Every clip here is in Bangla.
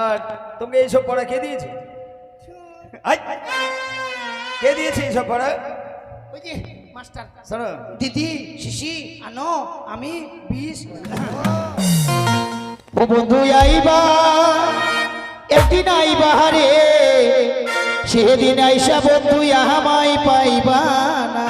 আর তোমাকে এইসব পড়া কে দিয়েছে! কে দিয়েছে এইসব পড়া? মাস্টার। শোনো দিদি শিশি আনো আমি বিষ ও বন্ধু আইবা একদিন আইবা রে। সেদিন আইসা বন্ধু আহামাই পাইবা না।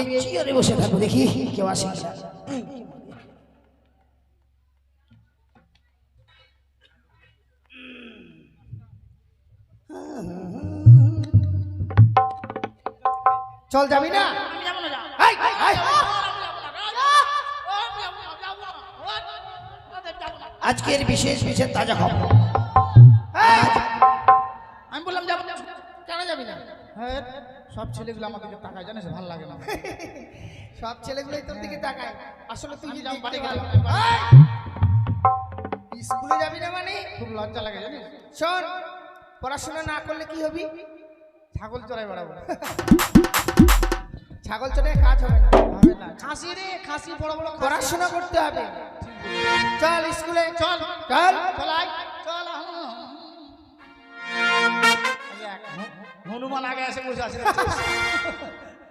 আমি এই চেয়ারে বসে থাকব দেখি কেউ আসে চল যাবি না? আজকের বিশেষ বিশেষ তাজা খবর। আমি বললাম যাব কেন যাবি না? হ্যাঁ সব ছেলেগুলো আমার দিকে তাকায় জানিস ভালো লাগে না। সব ছেলেগুলোই তোর দিকে তাকায়। আসলে তুই যাও বাড়ি গেলাম স্কুলে যাবি না মানে? খুব লজ্জা লাগে জানিস। শোন পড়াশোনা না করলে কি হবি? ছাগল চড়াই বেড়াবো। ছাগল চড়াই কাজ হবে না। হবে না। খাসি রে খাসি বড় বড় পড়াশোনা করতে হবে। চল স্কুলে চল চল। চল। হনুমান আগে এসে বসে আছে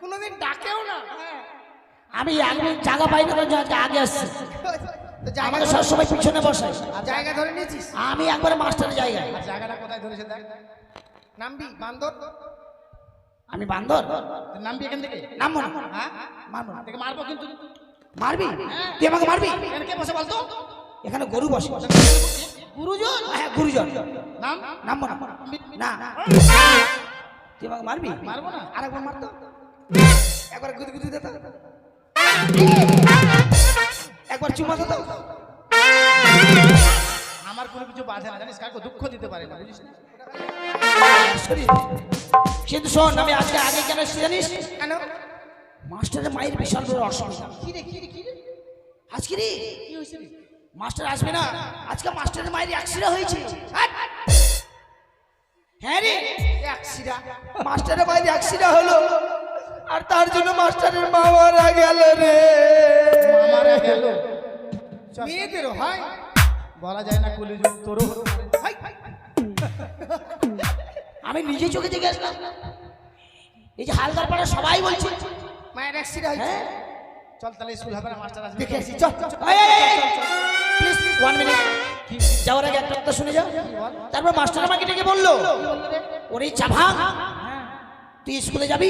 কোনোদিন ডাকেও না। আমি একদিন জায়গা পাই না আগে আসছি। আমাকে সবসময় পিছনে বসাই জায়গা ধরে নিয়েছিস? আমি একবারে মাস্টারের জায়গায়। জায়গাটা কোথায় ধরেছে দেখ। নামবি? বান্দর? আমি বান্দর? নামবি এখান থেকে? নামবো না। হ্যাঁ? মারবো না। থেকে মারবো কিন্তু। মারবি? তুই আমাকে মারবি? এখানে কে বসে বলতো? এখানে গরু বসে। গুরুজন? হ্যাঁ গুরুজন। নাম? নামবো না। না। তুই আমাকে মারবি? মারবো? না। আরেকবার মারতো? একবার গুদি গুদি দিত একবার চুমা দিত আমার কোনো কিছু বাধে না জানিস? কাউকে দুঃখ দিতে পারে না বুঝিস না? কিন্তু শোন আমি আজকে আগে কেন জানিস? কেন? মাস্টারের মায়ের বিশাল বড় অসুবিধা রে কি রে কি রে? আজকে রে? কি হয়েছে? মাস্টার আসবে না? আজকে মাস্টারের মায়ের অ্যাক্সিডেন্ট হয়েছে! হ্যাঁ রে একশিরা মাস্টারের মায়ের অ্যাক্সিডেন্ট হলো। আর তার জন্য মাস্টারের মা মারা গেল রে। মারা গেল মেয়েদেরও হয়। বলা যায় না কুলি যুগ তোরও। আমি নিজে চোখে দেখে আসলাম। এই যে হালদার পাড়া সবাই বলছে মায়ের অ্যাক্সিডেন্ট হয়েছে। হ্যাঁ? চল তাহলে স্কুল হবে না মাস্টার আসবে। দেখে আসি চল প্লিজ ওয়ান মিনিট যাওয়ার আগে একটা কথা শুনে যাও। তারপর মাস্টার আমাকে ডেকে বলল ওরে চাভা তুই স্কুলে যাবি?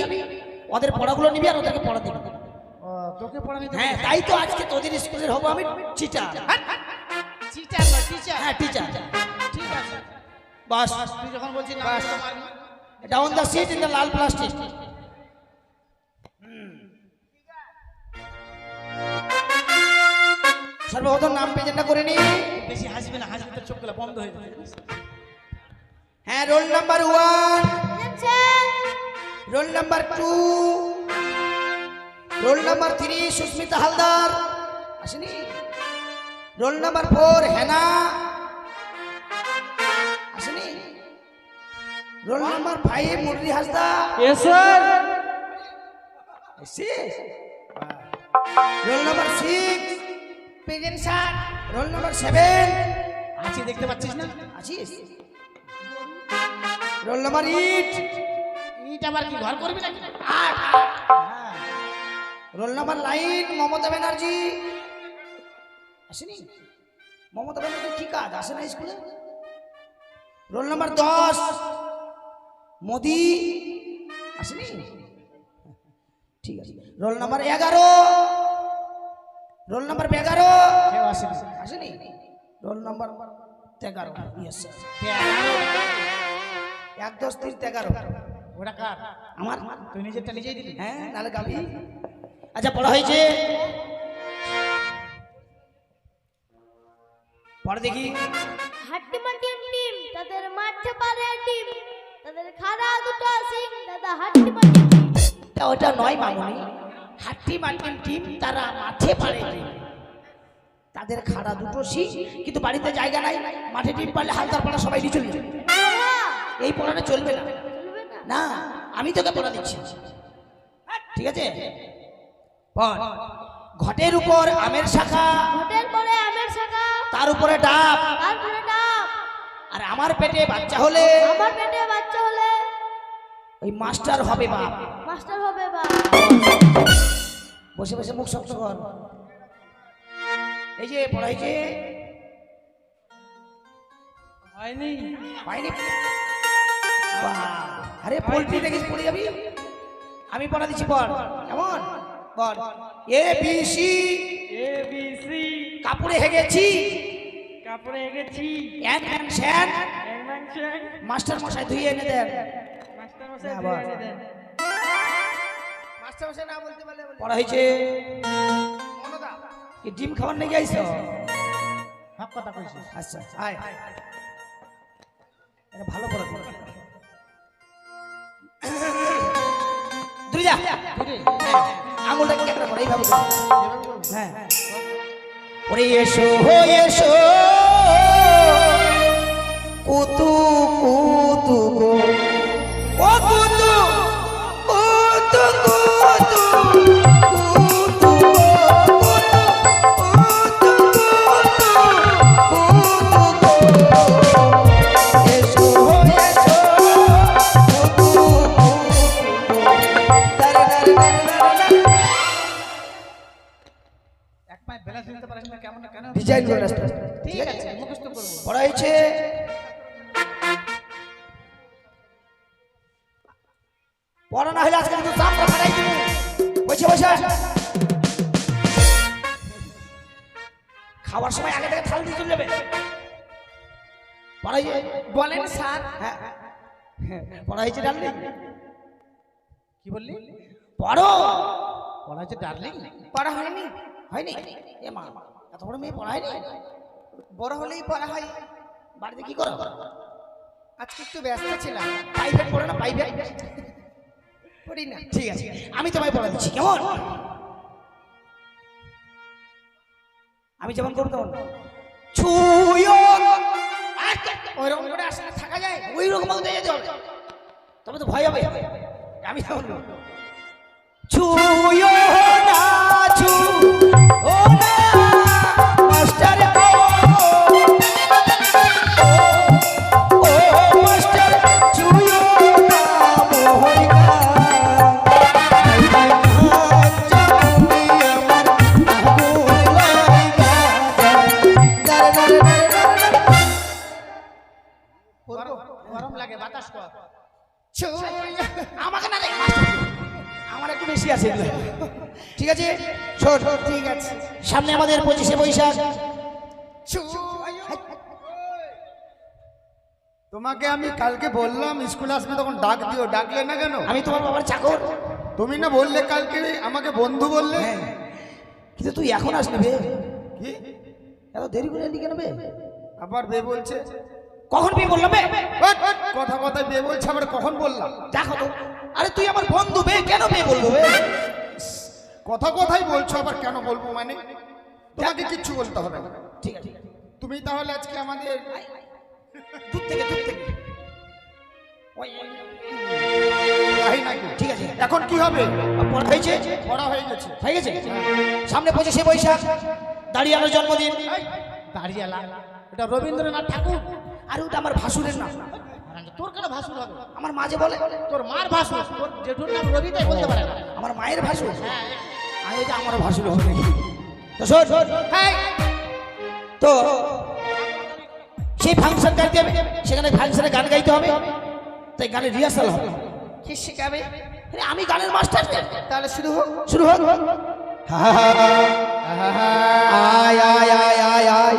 ওদের পড়াগুলো নিবি আর ওদেরকে পড়া দিবি। তোকে পড়ানি হ্যাঁ তাই তো আজকে তোদের স্কুলের হব আমি চিটা টিচার টিচার হ্যাঁ টিচার ঠিক আছে। বাস। তুই যখন বলছিস বাস। Down the sit in the Lal plastic সর্বপ্রথম নাম প্রেজেন্টটা করে নি। বেশি হাসবি না হাসবি তোর চোখগুলো বন্ধ হয়ে যাবে। হ্যাঁ roll number one. Roll number two. Roll number three Susmita Haldar. আসেনি? Roll number four Hena. আসেনি? Roll number five Murli Hasda? Roll number six present sir roll number seven আছি দেখতে পাচ্ছিস না? আছিস রোল নাম্বার এইট ইট আবার কি ঘর করবি নাকি? আট। Roll number nine Mamata Banerjee. আসেনি? মমতা ব্যানার্জি কি কাজ? আসে না স্কুলে? রোল নাম্বার দশ। মোদি। আসেনি? ঠিক আছে। রোল নাম্বার এগারো। রোল নাম্বার এগারো। কেউ আসেনি আসেনি রোল নাম্বার তেগারো। এক দশ তিন তেগারো। ওটা কার? আমার? তুই নিজেরটা নিজেই দিলি হ্যাঁ নাহলে গাবি। আচ্ছা পড়া হয়েছে। পড়া দেখি। হাট্টিমা টিম টিম তাদের মাঠে পারে টিম তাদের খাড়া দুটো সিং দাদা হাট্টিমা টিম টিম তা ওটা নয় মামুনি। হাট্টি মাটিম টিম তারা মাঠে পারে তাদের খাড়া দুটো সিং কিন্তু বাড়িতে জায়গা নাই মাঠে টিম পারলে হালদার পাড়া সবাই নিয়ে চলে এই পড়াটা চলবে না। না আমি তোকে পড়া দিচ্ছি। ঠিক আছে? ঘটের উপর আমের শাখা। হোটেল পরে আমের শাখা। তার উপরে ডাব। তারপরে ডাব। আর আমার পেটে বাচ্চা হলে আমার পেটে বাচ্চা হলে ওই মাস্টার হবে বাপ মাস্টার হবে বা। বসে বসে মুখ শক্ত কর। এই যে পড়াইছে হয়নি। বাহ! আরে পোল্ট্রি দেখিস পড়ে যাবি? আমি পড়া দিচ্ছি পড় কেমন? পড় A B C A B C কাপড়ে হেগেছি। কাপড়ে গেছি এন এন শ্যান মাস্টার মশাই ধুয়ে এনে দেন। পড়া হয়েছে। কি ডিম খাবার নাকি আইস কথা কইছিস। আচ্ছা আয়। এটা ভালো পড়া পড়া তুই যা বুঝলি আঙুলটা কেটে পড়া এইভাবে? হ্যাঁ। ওরে এসো হো এসো। কুতু কুতু পড়া হয়েছে পড়া না হলে আজকে কিন্তু ফাটাই দিব। বসে বসে। খাওয়ার সময় আগে থেকে থাল দিয়ে চলে যাবে পড়াই বলেন স্যার। হ্যাঁ পড়া হয়েছে ডার্লিং। কি বললি? পড়ো। পড়া হচ্ছে ডার্লিং? পড়া হয়নি? হয়নি? এ মা এত বড় মেয়ে পড়া হয়নি বড় হলেই পড়া হয়, বাড়িতে কি করো? আজকে একটু ব্যস্ত ছিলাম। প্রাইভেট পড়ো না প্রাইভেট পড়ি না। ঠিক আছে, আমি তোমায় পড়া দিচ্ছি কেমন? আমি যেমন করব তেমন। ছুয়ো! ওই রকম থাকা যায়? ওই রকম হবে। তবে তো ভয় হবে। আমি যেমন সামনে আমাদের পঁচিশে বৈশাখ। তোমাকে আমি কালকে বললাম স্কুলে আসবে তখন ডাক দিও। ডাকলে না কেন? আমি তোমার বাবার চাকর। তুমি না বললে কালকে আমাকে বন্ধু বললে? হ্যাঁ। কিন্তু তুই এখন আসলি বে। কি? এত দেরি করে এলি কেন বে? আবার বে বলছে। কখন বিয়ে বললাম বে? ওই, কথা কথা বিয়ে বলছে আবার কখন বললাম? দেখো তো। আরে তুই আমার বন্ধু বে কেন বিয়ে বলব বে? কথা কথাই বলছো আবার কেন বলব মানে? তোমাকে কিচ্ছু বলতে হবে না। ঠিক আছে তুমি তাহলে আজকে আমাদের দূর থেকে দূর থেকে। ওই, ওই, আহি নাকি? ঠিক আছে। এখন কি হবে? পড়া হয়েছে? পড়া হয়ে গেছে। হয়ে গেছে? সামনে পঁচিশে বৈশাখ দাঁড়িয়ে আমার জন্মদিন এটা রবীন্দ্রনাথ ঠাকুর। আর ওটা আমার ভাসুরের নাম। তোর কেন ভাসুর হবে? আমার মাঝে বলে তোর মার ভাসুর। তোর জেঠুর নাম রবি তাই বলতে পারে না। আমার মায়ের ভাসুর। আমি বলছি আমার ভাসুর হবে নাকি? তো শোন। তো সেই ফাংশন গাইতে হবে সেখানে ফাংশনে গান গাইতে হবে। তাই গানের রিহার্সাল হবে। কি শিখাবে? আমি গানের মাস্টার তাহলে শুরু হোক। শুরু হোক। আয় আয় আয় আয় আয়।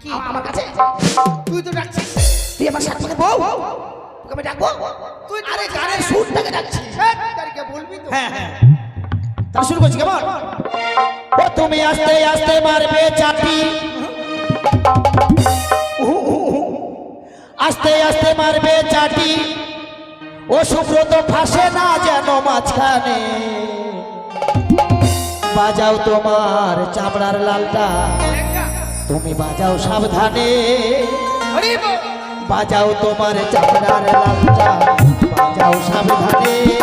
কি? আমার কাছে। তুই তো ডাকছিস। তুই আমার সাথে বউ। তোকে আমি ডাকবো? আরে গানের সুরটাকে ডাকছি তারিখে বলবি তো। হ্যাঁ হ্যাঁ। তাহলে শুরু করছি কেমন? ও তুমি আস্তে আস্তে মারবে চাটি। আস্তে আস্তে মারবে চাটি ও সুব্রত ফাঁসে না যেন মাঝখানে। বাজাও তোমার চামড়ার লালটা। তুমি বাজাও সাবধানে। বাজাও তোমার চামড়ার লালটা। বাজাও সাবধানে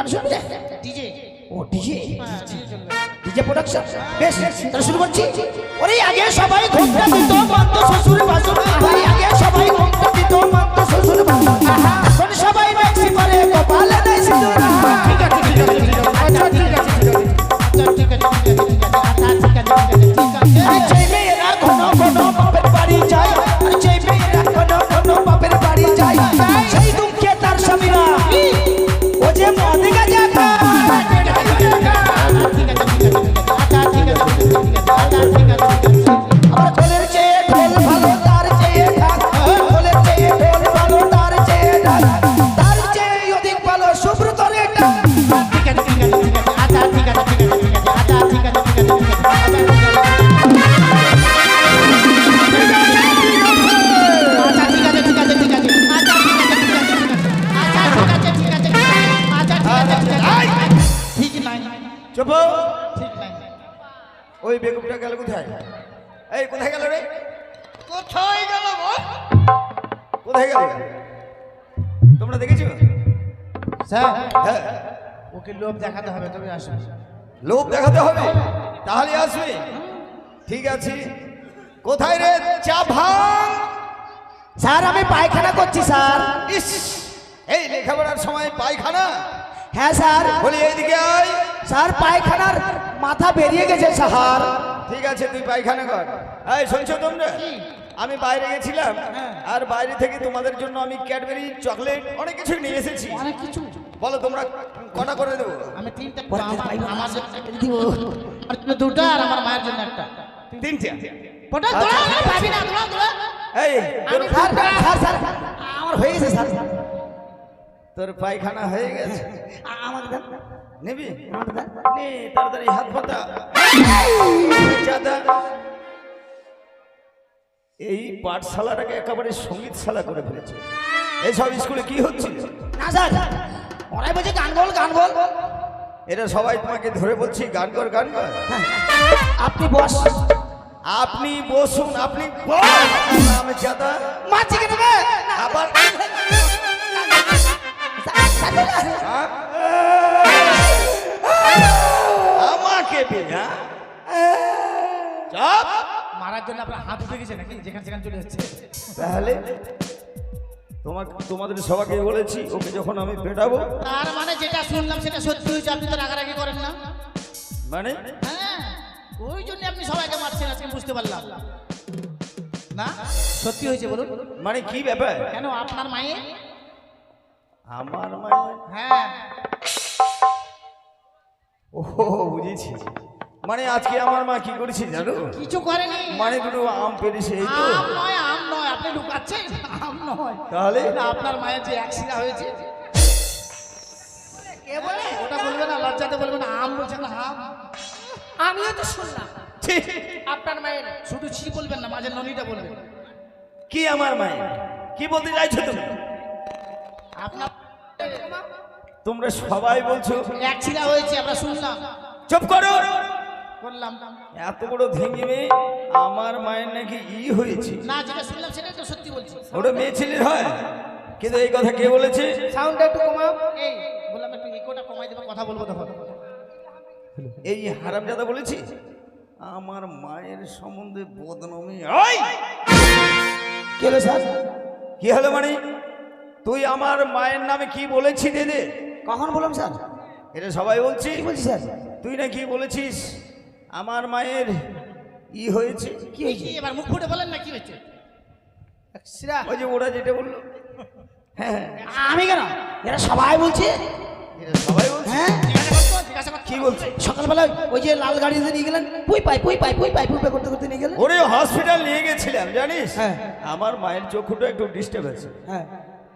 গান শুনবে? ডিজে ও ডিজে ডিজে প্রোডাকশন বেশ তাহলে শুরু করছি। ওরে আগে সবাই ঘুমটা দিত মানত শ্বশুর বাসুর ওরে আগে সবাই ঘুমটা দিত মানত শ্বশুর বাসুর এখন সবাই ম্যাক্সি পরে কপালে দেয় সিঁদুর। চুপ। ঠিক নাই ওই বেগুনটা গেল কোথায়? এই কোথায় গেল রে? কোথায় গেল কোথায় গেল? তোমরা দেখেছ? স্যার হ্যাঁ। ওকে লোভ দেখাতে হবে তবে আসবে লোভ দেখাতে হবে? তাহলে আসবে। ঠিক আছে। কোথায় রে? চা ভাঙ। স্যার আমি পায়খানা করছি স্যার। ইস! এই লেখাপড়ার সময় পায়খানা। হ্যাঁ স্যার। বলি এইদিকে আয়। স্যার পায়খানার মাথা বেরিয়ে গেছে স্যার। ঠিক আছে তুই পায়খানা কর। এই শুনছো তোমরা? আমি বাইরে গেছিলাম আর বাইরে থেকে তোমাদের জন্য আমি ক্যাডবেরি চকলেট অনেক কিছু নিয়ে এসেছি। অনেক কিছু। বলো তোমরা কটা করে দেবো? আমি তিনটা। আমার জন্য দিব। আর তুমি দুটো আর আমার মায়ের জন্য একটা। তিনটা? ওটা তোরা পাবি না তোরা তোরা এই স্যার স্যার স্যার আমার হয়ে গেছে স্যার। তোর পায়খানা হয়ে গেছে। আমাকে দেন নিবি? নে তাড়াতাড়ি হাত পাতা। এই পাঠশালাটাকে একেবারে সঙ্গীতশালা করে ফেলেছে। এইসব স্কুলে কি হচ্ছে? না স্যার। ওরাই বলছে গান বল গান বল। এরা সবাই তোমাকে ধরে বলছি গান কর গান কর। আপনি বস। আপনি বসুন আপনি বস। নাম চাঁদা। মা চিকে দেবে আবার স্যার। হ্যাঁ? মারার জন্য আপনার হাত উঠে গেছে নাকি? যেখানে সেখানে চলে যাচ্ছে। তাহলে তোমাকে তোমাদের সবাইকে বলেছি ওকে যখন আমি পেটাবো তার মানে যেটা শুনলাম সেটা সত্যি হয়েছে আপনি তো রাগারাগি করেন না। মানে? হ্যাঁ ওই জন্য আপনি সবাইকে মারছেন আজকে বুঝতে পারলাম। না? সত্যি হয়েছে বলুন। মানে কি ব্যাপার? কেন আপনার মায়ের? আমার মায়ের হ্যাঁ। ও বুঝেছি। মানে আজকে আমার মা কি করেছে জানো? কিছু করেনি। মানে দুটো আম পেরেছে এই তো। আম নয় আম নয় আপনি লুকাচ্ছেন? আম নয়। তাহলে? না, আপনার মায়ের যে অ্যাক্সিডেন্ট হয়েছে। কে বলে? ওটা বলবে না লজ্জাতে বলবে না আম বলছে না আম। আমিও তো শুনলাম। আপনার মায়ের শুধু ছি বলবেন না মাঝে ননিটা বলবেন। কি আমার মায়ের? কি বলতে চাইছো তুমি? আপনার তোমরা সবাই বলছো অ্যাক্সিডেন্ট হয়েছে আমরা শুনলাম। চুপ করো। বললাম এত বড় ধেঙ্গি মেয়ে আমার মায়ের নাকি ই হয়েছে। না যেটা শুনলাম সেটাই তো সত্যি বলছি। ওটা মেয়ে ছেলের হয়। কিন্তু এই কথা কে বলেছে? সাউন্ডটা একটু কমাও। এই বললাম একটু ইকোটা কমাই দেবো কথা বলব তখন। এই হারামজাদা বলেছি আমার মায়ের সম্বন্ধে বদনামি। ওই কি হলো স্যার? কি হলো মানে? তুই আমার মায়ের নামে কি বলেছি দিদি কখন বললাম স্যার? এটা সবাই বলছি। কি বলছি স্যার? তুই না কি বলেছিস? আমার মায়ের ই হয়েছে। কি হয়েছে? এবার মুখ ফুটে বলেন না কি হয়েছে? ওই যে ওরা যেটা বলল। হ্যাঁ আমি কেন? এরা সবাই বলছে? এটা সবাই বলছে। হ্যাঁ? জিজ্ঞাসা করতো কি বলছে? সকালবেলা ওই যে লাল গাড়িতে নিয়ে গেলেন পুই পাই পুই পাই পুই পাই পুই পাই করতে করতে নিয়ে গেলেন। ওরে হসপিটাল নিয়ে গেছিলাম জানিস? হ্যাঁ। আমার মায়ের চক্ষুটা একটু ডিস্টার্ব আছে হ্যাঁ।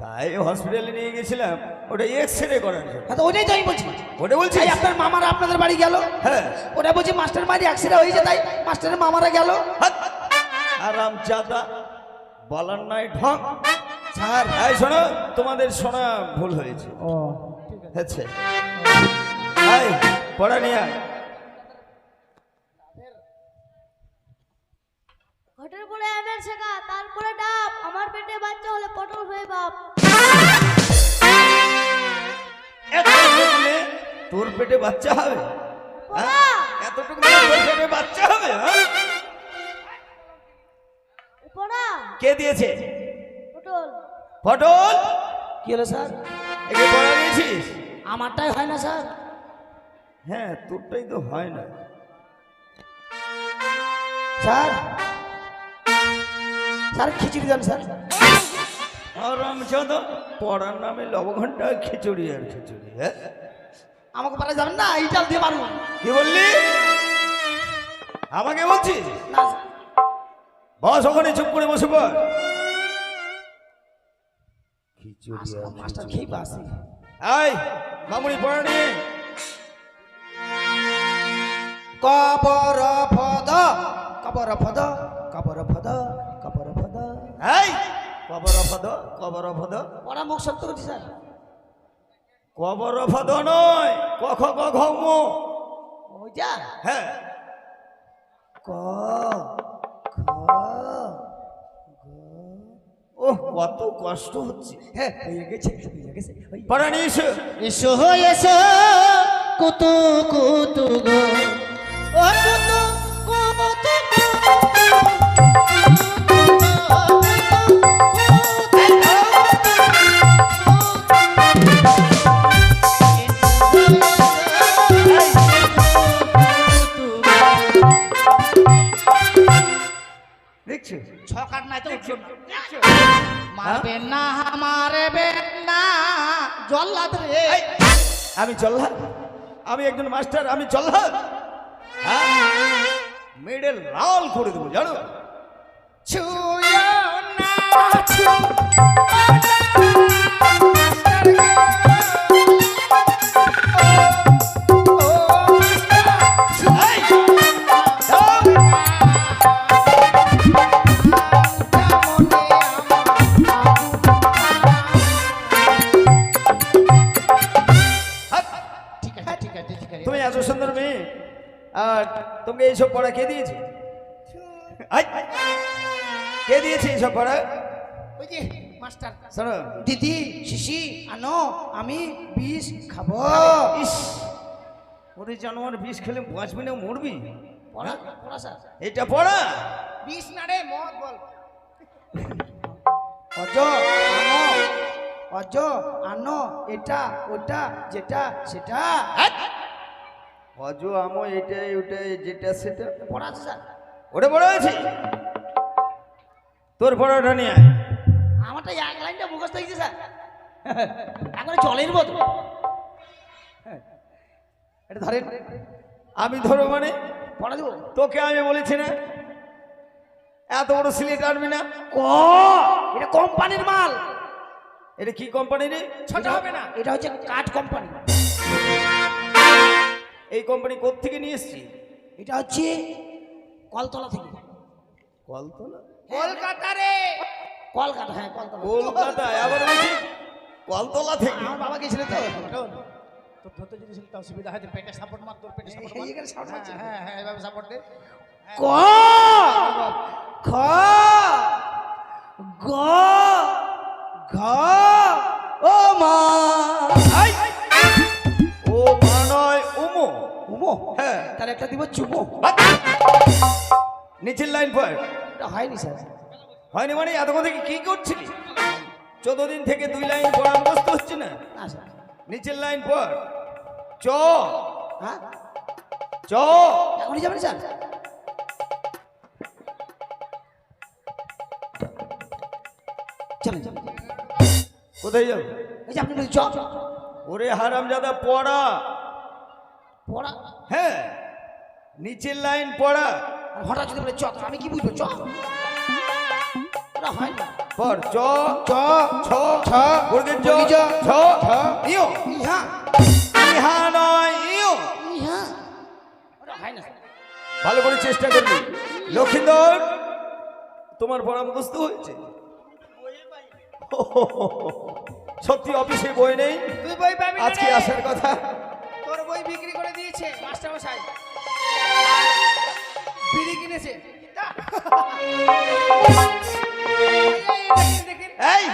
তাই হসপিটালে নিয়ে গেছিলাম। ওটা এক্স রে করার জন্য। হ্যাঁ তো ওইটাই তো আমি বলছি ওটা বলছি আপনার মামারা আপনাদের বাড়ি গেল? হ্যাঁ। ওটা বলছি মাস্টার বাড়ি অ্যাক্সিডেন্ট হয়েছে তাই মাস্টারের মামারা গেল? আরাম চাদা বলার নাই ঢং। স্যার এই শোনো তোমাদের শোনা ভুল হয়েছে। ও। হচ্ছে এই পড়া নিয়ে আমের শেখা তারপরে ডাব। আমার পেটে বাচ্চা হলে পটল হয়ে বাপ। তোর পেটে বাচ্চা হবে? হ্যাঁ? এতটুকু পেটে বাচ্চা হবে হ্যাঁ? কে দিয়েছে? পটল। পটল? কি হলো স্যার? একে পড়া দিয়েছিস? আমারটাই হয় না স্যার। হ্যাঁ তোরটাই তো হয় না। স্যার স্যার খিচুড়ি দেন স্যার। পড়ার নামে লবঘন্টা খিচুড়ি আর খিচুড়ি হ্যাঁ? আমাকে পারে যাবেন না এই চাল দিয়ে মারুন কি বললি? আমাকে বলছিস? না বস ওখানে চুপ করে বসে পড়। খিচুড়ি আর মাস্টার খেয়ে পাসি এই মামুনি পড়া নিয়ে কবর ফদ কবর ফদ কবর ফদ কবর ফদ। এই কবর ফদ কবর ফদ পড়া মুখ শক্ত করছি স্যার। কবর ফদ নয় কখ ক ঘ ম ওইটা হ্যাঁ। ক ও কত কষ্ট হচ্ছে। হ্যাঁ হয়ে গেছে হয়ে গেছে ওই পড়া এসো এসো এসো কুতু কুতু গো। ও কুতু আমি চললাম আমি একজন মাস্টার, আমি চললাম মেডেল মেয়েদের লাল করে দেবো, জানো? ছুঁয়ো না। এইসব পড়া কে দিয়েছে? কে দিয়েছে এইসব পড়া? ওই যে মাস্টার। শোনো। দিদি শিশি আনো আমি বিষ খাব। ইস। ওরে জানোয়ার বিষ খেলে বাঁচবি না মরবি? পড়া? পড়া স্যার। এটা পড়া? বিষ না রে মদ বল। অজ আনো। অজ আনো এটা ওটা যেটা সেটা। অজ আমো এটাই ওটাই যেটা সেটা পড়া আছে স্যার। ওটা পড়া আছে তোর পড়াটা নিয়ে আয়। আমারটা এক লাইনটা মুখস্থ হয়েছে স্যার। এখন জলের মতো। এটা ধরেন। আমি ধরো মানে? পড়া দেবো। তোকে আমি বলেছি না? এত বড় সিলেট আনবি না? ক? এটা কোম্পানির মাল। এটা কি কোম্পানি রে? ছোট হবে না। এটা হচ্ছে কাঠ কোম্পানি। এই কোম্পানি থেকে নিয়ে এসছি? এটা হচ্ছে কলতলা থেকে। কলতলা? কলকাতা রে কলকাতা হ্যাঁ কলতলা। কলকাতায়? আবার বলছি কলতলা থেকে। আমার বাবা গেছিল তো। তোর ধরতে যদি পেটে সাপোর্ট মার তোর পেটে সাপোর্ট মার। এইখানে support মারছে। হ্যাঁ হ্যাঁ এভাবে সাপোর্ট দে। ক? খ? গ? ঘ ও মা! হ্যাঁ। তাহলে একটা দিব চুমো নিচের লাইন পর হয়নি স্যার। হয়নি মানে এতক্ষণ থেকে কি করছিলি? চোদ্দ দিন থেকে দুই লাইন পড়া মুখস্থ হচ্ছে না? নিচের লাইন পর চ। হ্যাঁ? চ। এখনই যাবেন স্যার? চলেন কোথায় যাও এই যে আপনি বলছেন চ ওরে পড়া। পড়া। হ্যাঁ নিচের লাইন পড়া। আর হঠাৎ যদি বলে চ আমি কি বুঝব? ওটা হয় না। পর চ চ ছ ছ বর্গের জ বর্গের ছ ইও ইহা। ইহা নয় ইও ইহা। ওটা হয় না। ভালো করে চেষ্টা করবি। লক্ষিন্দর তোমার পড়া মুখস্থ হয়েছে? সত্যি অফিসে বই নেই? আজকে আসার কথা? বিক্রি করে দিয়েছে মাস্টার মশাই বিড়ি কিনেছে। এই।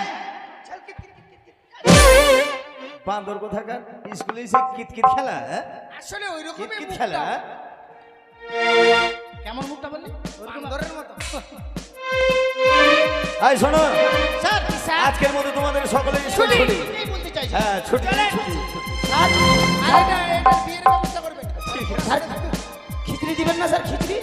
বান্দর কোথাকার স্কুলে এসে কিতকিত খেলা হ্যাঁ? আসলে ওই রকমই কিতকিত খেলা হ্যাঁ? কেমন মুখটা বললি বান্দরের মতো এই শোনো। Sir sir? আজকের মতো তোমাদের স্কুল ছুটি বলতে চাইছি। হ্যাঁ ছুটি। ছুটি। আর এটা এটা বিয়ের ব্যবস্থা করবেন। স্যার খিচড়ি দিবেন না স্যার খিচড়ি?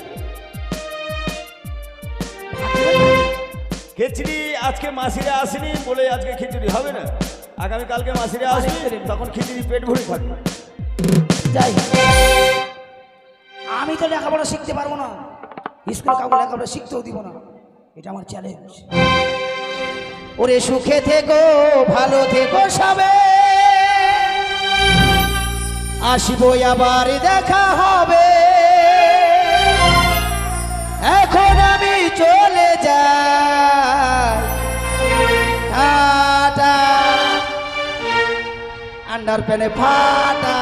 খিচড়ি আজকে মাসিরা আসেনি বলে আজকে খিচুড়ি হবে না। আগামী কালকে মাসিরা আসবে তখন খিচুড়ি পেট ভরে থাকবে যাই আমি তো লেখাপড়া শিখতে পারব না। স্কুলে কাউকে লেখাপড়া শিখতেও দিব না। এটা আমার চ্যালেঞ্জ ওরে সুখে থেকো, ভালো থেকো সবে। আসিব আবার, দেখা হবে। এখন আমি চলে যাই। আন্ডার প্যানে ফাটা।